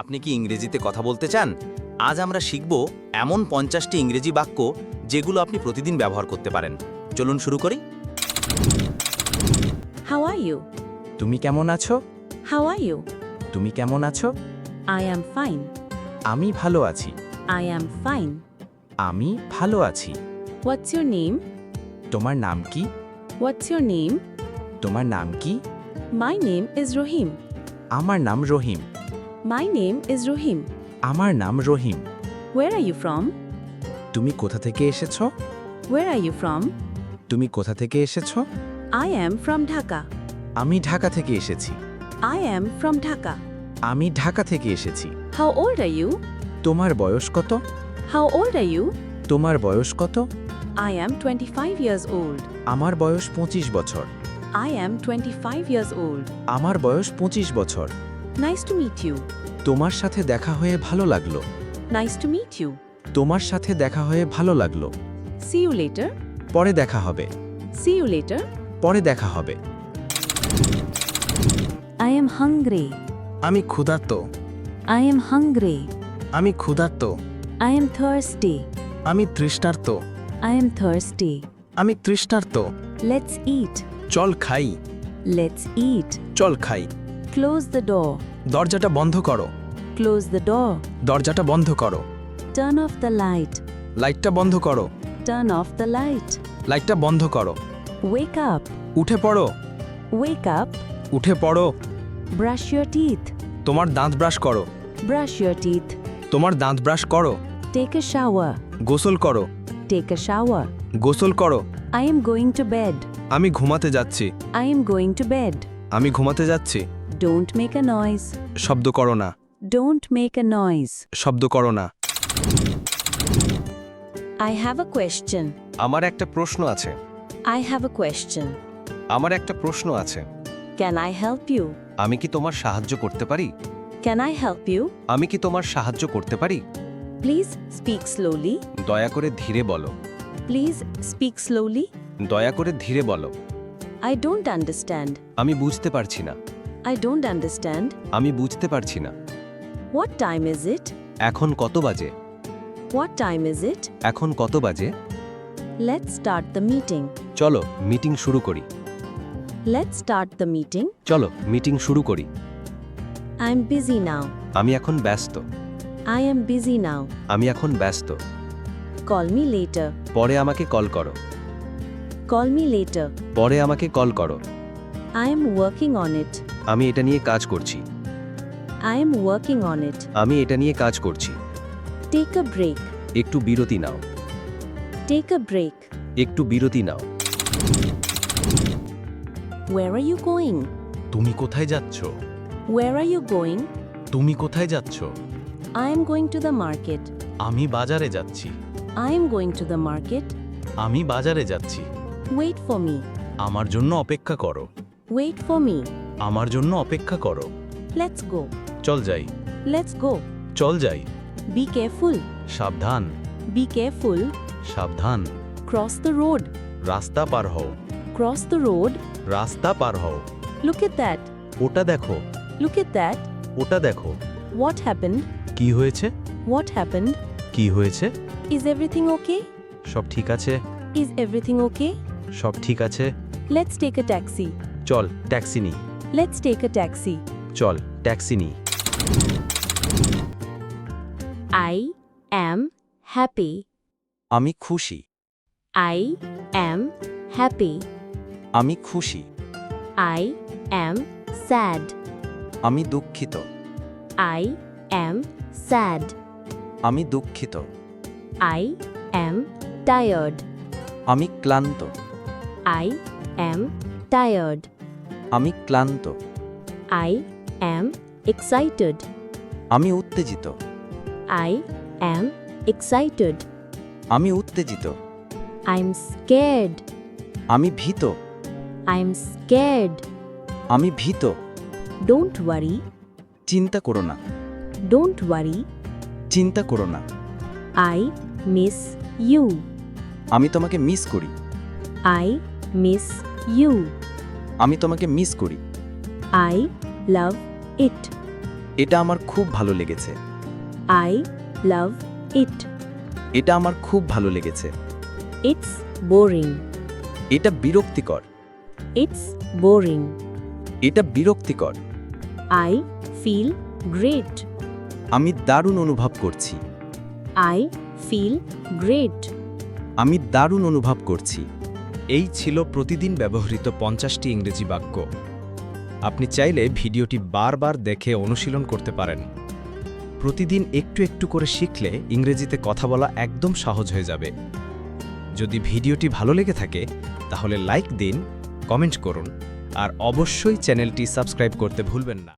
আপনি কি ইংরেজিতে কথা বলতে চান আজ আমরা শিখব এমন পঞ্চাশটি ইংরেজি বাক্য যেগুলো আপনি প্রতিদিন ব্যবহার করতে পারেন চলুন শুরু করি How are you? তুমি কেমন আছো How are you? তুমি কেমন আছো I am fine. আমি ভালো আছি I am fine. আমি ভালো আছি What's your name? তোমার নাম কি What's your name? তোমার নাম কি মাই নেম ইজ রহিম আমার নাম রহিম My name is Rohim. আমার নাম রহিম Where are you from? তুমি কোথা থেকে এসেছ Where are you from? তুমি কোথা থেকে এসেছ I am from Dhaka. আমি ঢাকা থেকে এসেছি I am from Dhaka. আমি ঢাকা থেকে এসেছি How old are you? তোমার বয়স কত How old are you? তোমার বয়স কত I am 25 years old. আমার বয়স পঁচিশ বছর I am 25 years old. আমার বয়স পঁচিশ বছর Nice to meet you. তোমার সাথে দেখা হয়ে ভালো লাগল। নাইস টু মিট ইউ তোমার সাথে দেখা হয়ে ভালো লাগল। সি ইউ লেটার পরে দেখা হবে। সি ইউ লেটার পরে দেখা হবে। আই এম হাংগ্রি আমি ক্ষুধার্ত। আই এম হাংগ্রি আমি ক্ষুধার্ত। আই এম থার্সডে আমি তৃষ্ণার্ত। আই এম থার্সডে আমি তৃষ্ণার্ত। লেটস ইট চল খাই। লেটস ইট চল খাই। ক্লোজ দ্য ডোর দরজাটা বন্ধ করো। ক্লোজ দ্য ডোর দরজাটা বন্ধ করো। টার্ন অফ দ্য লাইট লাইটটা বন্ধ করো। টার্ন অফ দ্য লাইট লাইটটা বন্ধ করো। ওয়েক আপ উঠে পড়ো। ওয়েক আপ উঠে পড়ো। ব্রাশ ইয়োর টিথ তোমার দাঁত ব্রাশ করো। ব্রাশ ইয়োর টিথ তোমার দাঁত ব্রাশ করো। টেক এ শাওয়ার গোসল করো। টেক এ শাওয়ার গোসল করো। I am going to bed আমি ঘুমাতে যাচ্ছি। I am going to bed আমি ঘুমাতে যাচ্ছি। Don't make a noise. শব্দ করো না Don't make a noise. শব্দ করো না I have a question. আমার একটা প্রশ্ন আছে I have a question. আমার একটা প্রশ্ন আছে Can I help you? আমি কি তোমার সাহায্য করতে পারি Can I help you? আমি কি তোমার সাহায্য করতে পারি Please speak slowly. দয়া করে ধীরে বলো Please speak slowly. দয়া করে ধীরে বলো I don't understand. আমি বুঝতে পারছি না I don't understand. আমি বুঝতে পারছি না What time is it? এখন কত বাজে What time is it? এখন কত বাজে Let's start the meeting. চলো মিটিং শুরু করি Let's start the meeting. চলো মিটিং শুরু করি I'm busy now. আমি এখন ব্যস্ত I am busy now. আমি এখন ব্যস্ত Call me later. পরে আমাকে কল করো Call me later. পরে আমাকে কল করো I am working on it. আমি এটা নিয়ে কাজ করছি I am working on it. আমি এটা নিয়ে কাজ করছি Take a break. একটু বিরতি নাও Take a break. একটু বিরতি নাও Where are you going? তুমি কোথায় যাচ্ছ Where are you going? তুমি কোথায় যাচ্ছ I am going to the market. আমি বাজারে যাচ্ছি I am going to the market. আমি বাজারে যাচ্ছি Wait for me. আমার জন্য অপেক্ষা করো Wait for me. আমার জন্য অপেক্ষা করো Let's go. চল যাই Let's go. চল যাই Be careful. সাবধান Be careful. সাবধান Cross the road. রাস্তা পার হও Cross the road. রাস্তা পার হও Look at that. ওটা দেখো Look at that. ওটা দেখো What happened? কি হয়েছে What happened? কি হয়েছে Is everything okay? সব ঠিক আছে Is everything okay? সব ঠিক আছে Let's take a taxi. চল ট্যাক্সি নি। লেটস টেক আ ট্যাক্সি চল ট্যাক্সি নি। আই অ্যাম হ্যাপি আমি খুশি। আই অ্যাম হ্যাপি আমি খুশি। আই অ্যাম স্যাড আমি দুঃখিত। আই অ্যাম স্যাড আমি দুঃখিত। আই অ্যাম টায়ার্ড আমি ক্লান্ত। আই অ্যাম টায়ার্ড আমি ক্লান্ত। আই অ্যাম এক্সাইটেড আমি উত্তেজিত। আই অ্যাম এক্সাইটেড আমি উত্তেজিত। আই এম স্কেড আমি ভীত। আই এম স্কেড আমি ভীত। ডোন্ট ওয়ারি চিন্তা করো না। ডোন্ট ওয়ারি চিন্তা করো না। আই মিস ইউ আমি তোমাকে মিস করি। আই মিস ইউ আমি তোমাকে মিস করি। I love it. এটা আমার খুব ভালো লেগেছে। I love it. এটা আমার খুব ভালো লেগেছে। It's boring. এটা বিরক্তিকর। It's boring. এটা বিরক্তিকর। I feel great. আমি দারুণ অনুভব করছি। I feel great. আমি দারুণ অনুভব করছি। এই ছিল প্রতিদিন ব্যবহৃত পঞ্চাশটি ইংরেজি বাক্য। আপনি চাইলে ভিডিওটি বারবার দেখে অনুশীলন করতে পারেন। প্রতিদিন একটু একটু করে শিখলে ইংরেজিতে কথা বলা একদম সহজ হয়ে যাবে। যদি ভিডিওটি ভালো লেগে থাকে, তাহলে লাইক দিন, কমেন্ট করুন, আর অবশ্যই চ্যানেলটি সাবস্ক্রাইব করতে ভুলবেন না।